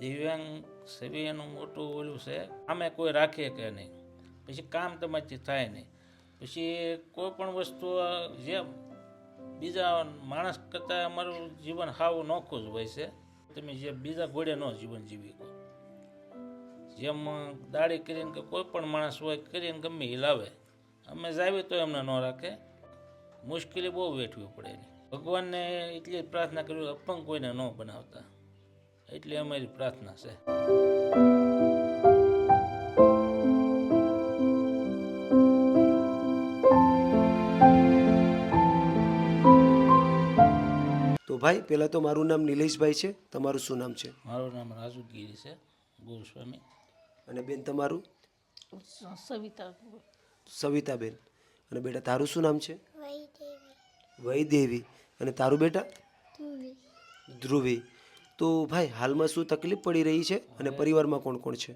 દિવ્યાંગ સભ્યનું મોટું ઓલું છે, આમે કોઈ રાખે કે નહીં? પછી કામ તમારથી થાય નહીં. પછી કોઈ પણ વસ્તુ જેમ બીજા માણસ કરતાં અમારું જીવન હાવ નોખું જ હોય છે. તમે જે બીજા ઘોડે ન જીવન જીવી શકો. જેમ દાડી કરીને કે કોઈ પણ માણસ હોય, કરીને ગમે એ લાવે. અમે જાવી તો એમને ન રાખે. મુશ્કેલી બહુ વેઠવી પડે ભગવાનને એટલી જ પ્રાર્થના કરવી અપંગ કોઈને ન બનાવતા. એટલી અમારી પ્રાર્થના છે. તો ભાઈ પહેલાં તો મારું નામ નિલેશભાઈ છે તમારું શું નામ છે? મારું નામ રાજુગીરી છે ગોસ્વામી. અને બેન તમારું? સવિતા. સવિતાબેન. અને બેટા તારું શું નામ છે? વૈદેવી. વૈદેવી. અને તારું બેટા? ધ્રુવી. તો ભાઈ હાલમાં શું તકલીફ પડી રહી છે અને પરિવારમાં કોણ કોણ છે?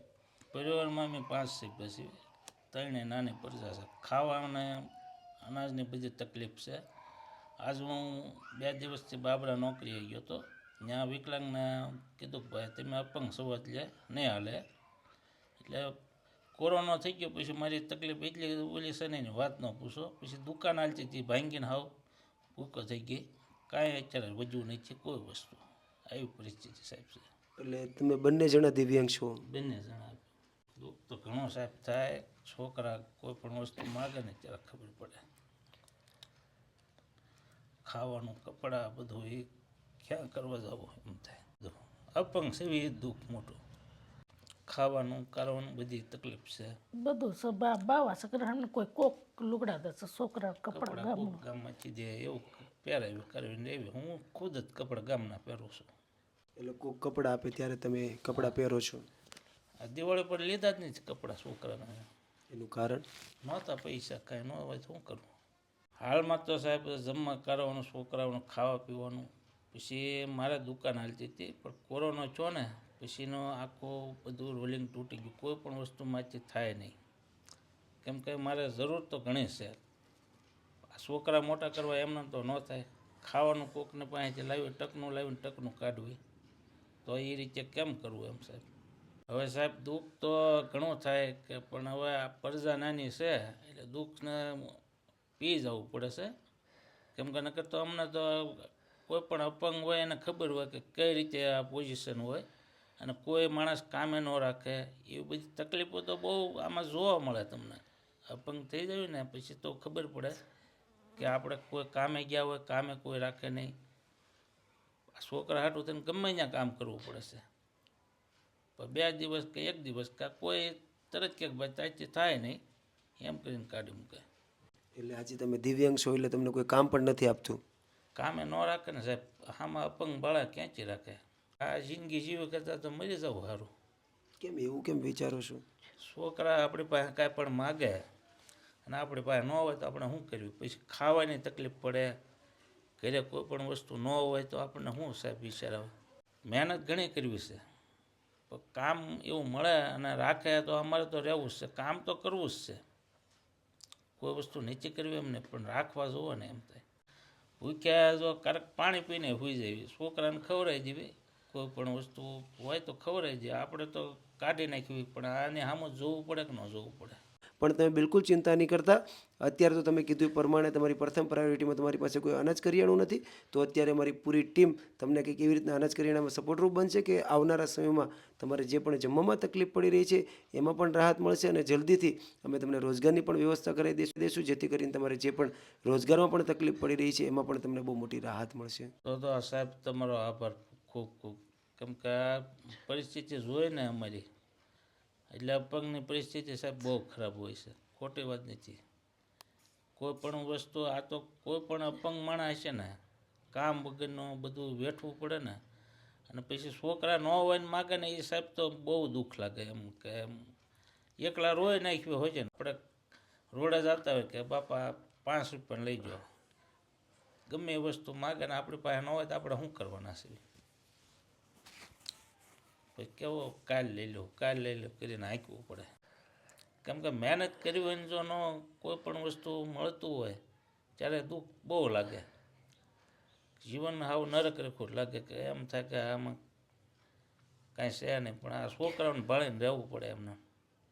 પરિવારમાં અમે પાંચ છે પછી ત્રણે નાની પ્રજા છે. ખાવાને અનાજની બધી તકલીફ છે. આજ હું બે દિવસથી બાબરા નોકરીએ ગયો હતો ત્યાં વિકલાંગને કીધું ભાઈ તમે અપંગ સવત લે નહીં હાલે. એટલે કોરોના થઈ ગયો પછી મારી તકલીફ એટલી ઓલી છે ને વાત ન પૂછો. પછી દુકાન હાલતી હતી ભાંગીને હાવ ભૂકો થઈ ગઈ. કાંઈ અત્યારે વજુ નથી કોઈ વસ્તુ. આવી પરિસ્થિતિ સાહેબ છે. એટલે તમે બંને જણા દિવ્યાંગ છો? બંને જણા. દુઃખ તો ઘણો સાહેબ થાય છોકરા કોઈ પણ વસ્તુ માગે ને ત્યારે ખબર પડે. ખાવાનું કપડાં બધું એ ક્યાં કરવા જવું એમ થાય. અપંગ છે એ દુઃખ મોટું. ખાવાનું કરવાનું બધી તકલીફ છે. બધું સ બાવા સકરાને કોઈ કોક લુગડા દેશે છોકરા કપડા ગામમાંથી જે એવું પહેરાવી કરવીને એવી. હું ખુદ જ કપડાં ગામના પહેરું છું. એટલે લોકો કપડાં આપે ત્યારે તમે કપડાં પહેરો છો. આ દિવાળી પર લીધા જ નહીં કપડાં છોકરાના. એનું કારણ? નહોતા પૈસા કાંઈ ન હોય શું કરવું? હાલમાં તો સાહેબ જમવા કરવાનું છોકરાઓનું ખાવા પીવાનું. પછી મારે દુકાન હાલતી હતી પણ કોરોના છો ને પછીનો આખો બધું રોલિંગ તૂટી ગયું. કોઈ પણ વસ્તુમાંથી થાય નહીં. કેમ કે મારે જરૂર તો ઘણી છે. આ છોકરા મોટા કરવા એમને તો ન થાય. ખાવાનું કોકને પાસેથી લાવ્યું ટકનું લાવીને ટકનું કાઢવું. તો એ રીતે કેમ કરવું એમ સાહેબ? હવે સાહેબ દુઃખ તો ઘણું થાય કે પણ હવે આ પરજા નાની છે, એટલે દુઃખને પી જવું પડે છે. કેમ કે નકર તો અમને તો કોઈ પણ અપંગ હોય એને ખબર હોય કે કઈ રીતે આ પોઝિશન હોય અને કોઈ માણસ કામે ન રાખે, એવી બધી તકલીફો તો બહુ આમાં જોવા મળે તમને. અપંગ થઈ જાય ને પછી તો ખબર પડે કે આપણે કોઈ કામે ગયા હોય, કામે કોઈ રાખે નહીં. છોકરા હાટું થઈને ગમે ત્યાં કામ કરવું પડે છે. પણ બે દિવસ કે એક દિવસ કે કોઈ તરત ક્યાંક ભાઈ તાજથી થાય નહીં એમ કરીને કાઢી મૂકે. એટલે આજે તમે દિવ્યાંગ છો એટલે તમને કોઈ કામ પણ નથી આપતું? કામે ન રાખે ને સાહેબ આમાં અપંગ બાળા ક્યાંથી રાખે? આ જિંદગી જીવે કરતાં તો મરી જવું સારું કેમ એવું કેમ વિચારો છો? છોકરા આપણી પાસે કાંઈ પણ માગે અને આપણી પાસે ન હોય તો આપણે શું કર્યું? પછી ખાવાની તકલીફ પડે ઘરે કોઈ પણ વસ્તુ ન હોય તો આપણને શું સાહેબ આવે? મહેનત ઘણી કરવી છે. પણ કામ એવું મળે અને રાખે તો અમારે તો રહેવું જ છે. કામ તો કરવું જ છે. કોઈ વસ્તુ નીચે કરવી એમ નહીં પણ રાખવા જુઓ ને એમ થાય. ભૂખ્યા જો ક્યારેક પાણી પીને હોઈ જાય છોકરાને ખવડાવી જવી કોઈ પણ વસ્તુ હોય તો ખવડાવી જાય આપણે તો કાઢી નાખવી પણ આને સામે જોવું પડે કે ન જોવું પડે? પણ તમે બિલકુલ ચિંતા નહીં કરતા. અત્યારે તો તમે કીધું પ્રમાણે તમારી પ્રથમ પ્રાયોરિટીમાં તમારી પાસે કોઈ અનાજ કરિયાણું નથી. તો અત્યારે અમારી પૂરી ટીમ તમને કંઈક એવી રીતના અનાજ કરિયાણામાં સપોર્ટરૂપ બનશે કે આવનારા સમયમાં તમારે જે પણ જમવામાં તકલીફ પડી રહી છે, એમાં પણ રાહત મળશે અને જલ્દીથી અમે તમને રોજગારની પણ વ્યવસ્થા કરાવી દઈશું દઈશું જેથી કરીને તમારે જે પણ રોજગારમાં પણ તકલીફ પડી રહી છે, એમાં પણ તમને બહુ મોટી રાહત મળશે. તો તો સાહેબ, તમારો આભાર ખૂબ ખૂબ. કેમ કે આ પરિસ્થિતિ જોઈને અમારી. એટલે અપંગની પરિસ્થિતિ સાહેબ બહુ ખરાબ હોય છે. ખોટી વાત નથી. કોઈ પણ વસ્તુ, આ તો કોઈ પણ અપંગ માણસ છે ને, કામ વગરનું બધું વેઠવું પડે ને, અને પછી છોકરા ન હોય ને માગે ને, એ સાહેબ તો બહુ દુઃખ લાગે એમ કે એમ. એકલા રોય નાખ્યો હોય છે ને, આપણે રોડે જતા હોય કે, બાપા, પાંચ રૂપિયા લઈ જાઓ. ગમે એ વસ્તુ માગે ને, આપણી પાસે ન હોય તો આપણે શું કરવાના છે? પછી કેવો કાલ લઈ લો, કાલ લઈ લો કરીને હાંકવું પડે. કેમ કે મહેનત કરી હોય જો ન કોઈ પણ વસ્તુ મળતું હોય, ત્યારે દુઃખ બહુ લાગે. જીવન હાવ નરક રેખું લાગે કે એમ થાય કે આમાં કાંઈ છે નહીં, પણ આ છોકરાઓને ભાળીને રહેવું પડે એમને.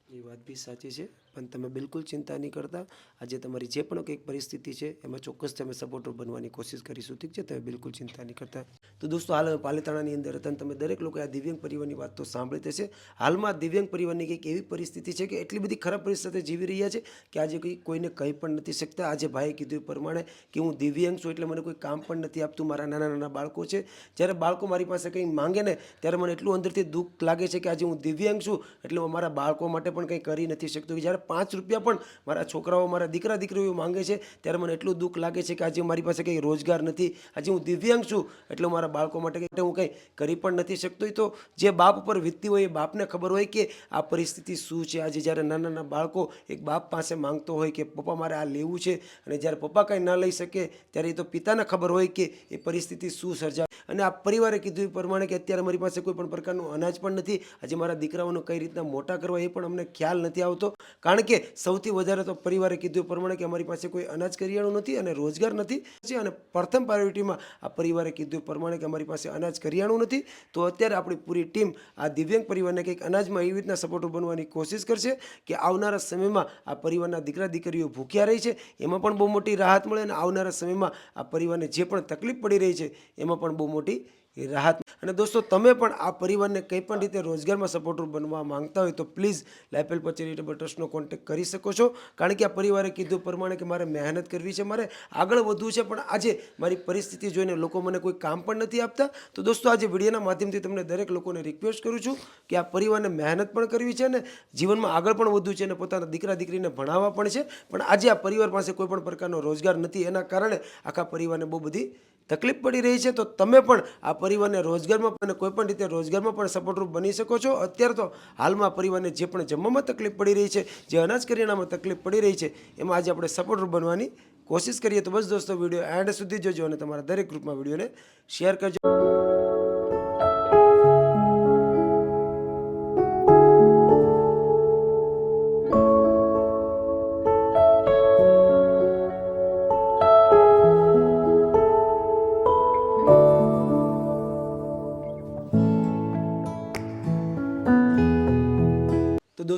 એ વાત બી સાચી છે, પણ તમે બિલકુલ ચિંતા નહીં કરતા. આજે તમારી જે પણ કંઈક પરિસ્થિતિ છે, એમાં ચોક્કસ તમે સપોર્ટર બનવાની કોશિશ કરીશું, ઠીક છે? તમે બિલકુલ ચિંતા નહીં કરતા. તો દોસ્તો, હાલ પાલિતાણાની અંદર હતા તમે દરેક લોકોએ આ દિવ્યાંગ પરિવારની વાત તો સાંભળી જ હશે. હાલમાં દિવ્યાંગ પરિવારની કંઈક એવી પરિસ્થિતિ છે કે એટલી બધી ખરાબ પરિસ્થિતિ જીવી રહ્યા છે કે આજે કંઈ, કોઈને કહી પણ નથી શકતા. આજે ભાઈએ કીધું એ પ્રમાણે કે હું દિવ્યાંગ છું એટલે મને કોઈ કામ પણ નથી આપતું. મારા નાના નાના બાળકો છે. જ્યારે બાળકો મારી પાસે કંઈ માંગે ને ત્યારે મને એટલું અંદરથી દુઃખ લાગે છે કે આજે હું દિવ્યાંગ છું એટલે હું મારા બાળકો માટે પણ કંઈ કરી નથી શકતો. કે જ્યારે પાંચ રૂપિયા પણ મારા છોકરાઓ, મારા દીકરા દીકરીઓ માંગે છે, ત્યારે મને એટલું દુઃખ લાગે છે કે આજે મારી પાસે કંઈ રોજગાર નથી. આજે હું દિવ્યાંગ છું એટલે હું મારા બાળકો માટે હું કંઈ કરી પણ નથી શકતો, એ તો જે બાપ ઉપર વીતતી હોય એ બાપને ખબર હોય કે આ પરિસ્થિતિ શું છે? આજે જ્યારે નાના નાના બાળકો એક બાપ પાસે માંગતો હોય કે, પપ્પા, મારે આ લેવું છે. અને જ્યારે પપ્પા કંઈ ન લઈ શકે, ત્યારે એ તો પિતાને ખબર હોય કે એ પરિસ્થિતિ શું સર્જાય. અને આ પરિવારે કીધું પ્રમાણે કે અત્યારે મારી પાસે કોઈ પણ પ્રકારનું અનાજ પણ નથી. આજે મારા દીકરાઓને કઈ રીતના મોટા કરવા એ પણ અમને ખ્યાલ નથી આવતો. કારણ કે સૌથી વધારે તો પરિવારે કીધું પ્રમાણે કે અમારી પાસે કોઈ અનાજ કરિયાણું નથી અને રોજગાર નથી. અને પ્રથમ પ્રાયોરિટીમાં આ પરિવારે કીધું પ્રમાણે કે અમારી પાસે અનાજ કરિયાણું નથી, તો અત્યારે આપણી પૂરી ટીમ આ દિવ્યાંગ પરિવારને કંઈક અનાજમાં એવી રીતના સપોર્ટો બનવાની કોશિશ કરશે કે આવનારા સમયમાં આ પરિવારના દીકરા દીકરીઓ ભૂખ્યા રહી છે, એમાં પણ બહુ મોટી રાહત મળે અને આવનારા સમયમાં આ પરિવારને જે પણ તકલીફ પડી રહી છે, એમાં પણ બહુ મોટી રાહત. અને દોસ્તો, તમે પણ આ પરિવારને કંઈ પણ રીતે રોજગારમાં સપોર્ટર બનવા માંગતા હોય તો પ્લીઝ લાઇફેલ ચેરિટેબલ ટ્રસ્ટનો કોન્ટેક્ટ કરી શકો છો. કારણ કે આ પરિવારે કીધું પ્રમાણે કે મારે મહેનત કરવી છે, મારે આગળ વધવું છે, પણ આજે મારી પરિસ્થિતિ જોઈને લોકો મને કોઈ કામ પણ નથી આપતા. તો દોસ્તો, આજે વિડીયોના માધ્યમથી તમને દરેક લોકોને રિક્વેસ્ટ કરું છું કે આ પરિવારને મહેનત પણ કરવી છે ને જીવનમાં આગળ પણ વધવું છે અને પોતાના દીકરા દીકરીને ભણાવવા પણ છે. પણ આજે આ પરિવાર પાસે કોઈ પણ પ્રકારનો રોજગાર નથી. એના કારણે આખા પરિવારને બહુ બધી તકલીફ પડી રહી છે, તો તમે પણ આ પરિવારને રોજગારમાં અને કોઈ પણ રીતે રોજગારમાં પણ સપોર્ટરૂપ બની શકો છો. અત્યારે તો હાલમાં પરિવારને જે પણ જમવામાં તકલીફ પડી રહી છે, જે અનાજ કરિયાણામાં તકલીફ પડી રહી છે, એમાં આજે આપણે સપોર્ટરૂપ બનવાની કોશિશ કરીએ. તો બસ દોસ્તો, વીડિયો એન્ડ સુધી જોજો અને તમારા દરેક ગ્રુપમાં વિડીયોને શેર કરજો.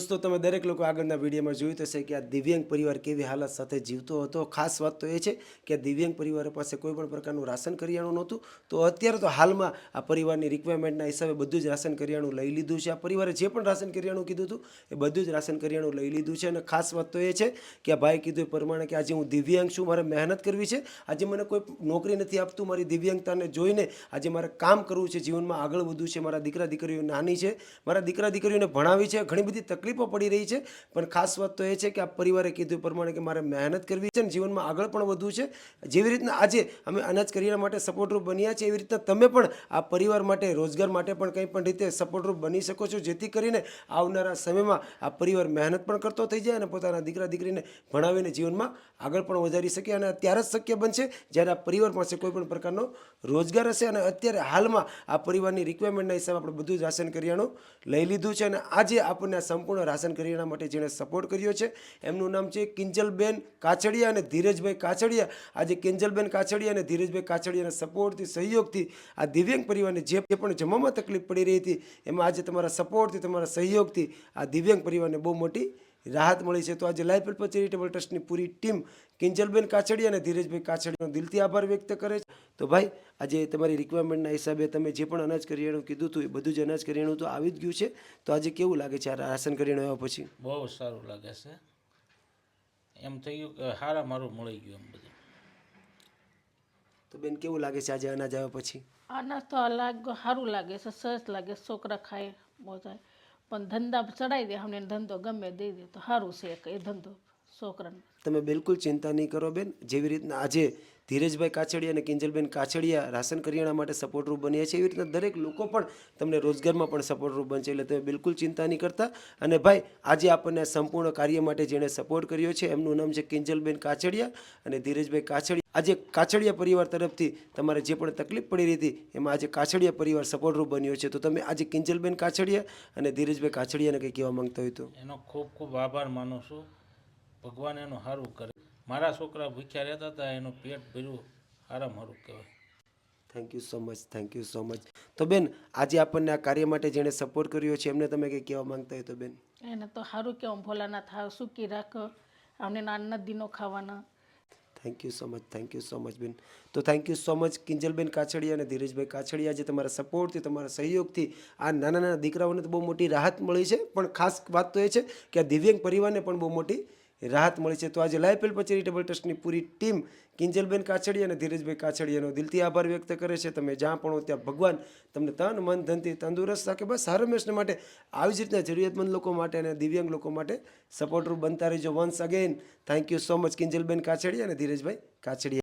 દોસ્તો, તમે દરેક લોકો આગળના વિડીયોમાં જોયું તો કે આ દિવ્યાંગ પરિવાર કેવી હાલત સાથે જીવતો હતો. ખાસ વાત તો એ છે કે દિવ્યાંગ પરિવાર પાસે કોઈ પણ પ્રકારનું રાશન કરિયાણું નહોતું. તો અત્યારે તો હાલમાં આ પરિવારની રિક્વાયરમેન્ટના હિસાબે બધું જ રાશન કરિયાણું લઈ લીધું છે. આ પરિવારે જે પણ રાશન કરિયાણું કીધું હતું, એ બધું જ રાશન કરિયાણું લઈ લીધું છે. અને ખાસ વાત તો એ છે કે આ ભાઈ કીધું એ પ્રમાણે કે આજે હું દિવ્યાંગ છું, મારે મહેનત કરવી છે. આજે મને કોઈ નોકરી નથી આપતું, મારી દિવ્યાંગતાને જોઈને આજે મારે કામ કરવું છે, જીવનમાં આગળ વધવું છે. મારા દીકરા દીકરીઓ નાની છે. મારા દીકરા દીકરીઓને ભણાવી છે. ઘણી બધી તકલીફો પડી રહી છે. પણ ખાસ વાત તો એ છે કે આ પરિવારે કીધું પ્રમાણે કે મારે મહેનત કરવી છે અને જીવનમાં આગળ પણ વધવું છે. જેવી રીતના આજે અમે અનાજ કરિયાણા માટે સપોર્ટરૂપ બન્યા છે એવી રીતના તમે પણ આ પરિવાર માટે, રોજગાર માટે પણ કંઈ પણ રીતે સપોર્ટરૂપ બની શકો છો. જેથી કરીને આવનારા સમયમાં આ પરિવાર મહેનત પણ કરતો થઈ જાય અને પોતાના દીકરા દીકરીને ભણાવીને જીવનમાં આગળ પણ વધારી શકે અને ત્યારે જ શક્ય બનશે જ્યારે આ પરિવાર પાસે કોઈ પણ પ્રકારનો રોજગાર હશે અને અત્યારે હાલમાં આ પરિવારની રિક્વાયરમેન્ટના હિસાબે આપણે બધું જ રાશન કરિયાણું લઈ લીધું છે અને આજે આપણને સંપૂર્ણ રાશન કરિયાણા માટે જેણે સપોર્ટ કર્યો છે, એમનું નામ છે કિંજલબેન કાછડિયા અને ધીરજભાઈ કાછડિયા. આજે કિંજલબેન કાછડિયા અને ધીરજભાઈ કાછડિયાના સપોર્ટથી સહયોગથી આ દિવ્યાંગ પરિવારને જે પણ જમવામાં તકલીફ પડી રહી હતી, એમાં આજે તમારા સપોર્ટથી તમારા સહયોગથી આ દિવ્યાંગ પરિવારને બહુ મોટી રાહત મળી છે. તો આજે લાઈફ હેલ્પ ચેરિટેબલ ટ્રસ્ટની પૂરી ટીમ કિંજલબેન કાછડી અને ધીરજભાઈ કાછડીનો દિલથી આભાર વ્યક્ત કરે છે. તો ભાઈ આજે તમારી રિક્વાયરમેન્ટના હિસાબે તમે જે પણ અનાજ કરિયાણું કીધું હતું એ બધું જ અનાજ કરિયાણું તો આવી જ ગયું છે. તો આજે કેવું લાગે છે આ રાશન કરિયાણું આવ્યા પછી? બહુ સારું લાગે છે. એમ થઈ ગયું કે હારા મારું મળી ગયું એમ બધું. તો બેન કેવું લાગે છે આજે અનાજ આવ્યા પછી? અનાજ તો લાગ સારું લાગે છે સરસ લાગે છે. છોકરા ખાય મોજાય પણ ધંધા ચડાવી દે અમને ધંધો ગમે દઈ દે તો સારું છે એ ધંધો. છોકરાને. તમે બિલકુલ ચિંતા નહીં કરો બેન. જેવી રીતના આજે ધીરજભાઈ કાછડિયા અને કિંજલબેન કાછડિયા રાશન કરિયાણા માટે સપોર્ટરૂપ બન્યા છે એવી રીતના દરેક લોકો પણ તમને રોજગારમાં પણ સપોર્ટરૂપ બનશે એટલે તમે બિલકુલ ચિંતા નહીં કરતા. અને ભાઈ આજે આપણને સંપૂર્ણ કાર્ય માટે જેણે સપોર્ટ કર્યો છે એમનું નામ છે કિંજલબેન કાછડિયા અને ધીરજભાઈ કાછડિયા. આજે કાછડિયા પરિવાર તરફથી તમારે જે પણ તકલીફ પડી રહી હતી એમાં આજે કાછડિયા પરિવાર સપોર્ટરૂપ બન્યો છે. તો તમે આજે કિંજલબેન કાછડિયા અને ધીરજભાઈ કાછડિયાને કંઈ કહેવા માંગતા હોય તો? એનો ખૂબ ખૂબ આભાર માનું છું. ભગવાન એનું સારું કરે. મારા છોકરા ભૂખ્યા રહેતા હતા એનું પેટ ભર્યું. સારા સારું કહેવાય. Thank you so much thank you so much તો બેન આજે આપણને આ કાર્ય માટે જેણે સપોર્ટ કર્યો છે એમને તમે કંઈ કહેવા માંગતા હોય તો બેન? એને તો સારું કેવું ભોલાના થાવ સુકી રાખો. અમને નાના દિનો ખાવાના. Thank you so much thank you so much બેન. તો thank you so much Kinjalben Kachhadiya અને ધીરજભાઈ કાછડિયા જે તમારા સપોર્ટથી તમારા સહયોગથી આ નાના નાના દીકરાઓને તો બહુ મોટી રાહત મળી છે. પણ ખાસ વાત તો એ છે કે આ દિવ્યાંગ પરિવારને પણ બહુ મોટી રાહત મળી છે. તો આજે લાઈફ હેલ્પ ચેરિટેબલ ટ્રસ્ટની પૂરી ટીમ કિંજલબેન કાછડિયા અને ધીરજભાઈ કાછડિયાનો દિલથી આભાર વ્યક્ત કરે છે. તમે જ્યાં પણ હો ત્યાં ભગવાન તમને તન, મન, ધનથી તંદુરસ્ત રાખે. બસ સારા હંમેશને માટે આવી જ રીતના જરૂરિયાતમંદ લોકો માટે અને દિવ્યાંગ લોકો માટે સપોર્ટરૂપ બનતા રહેજો once again thank you so much Kinjalben Kachhadiya અને ધીરજભાઈ કાછડિયા.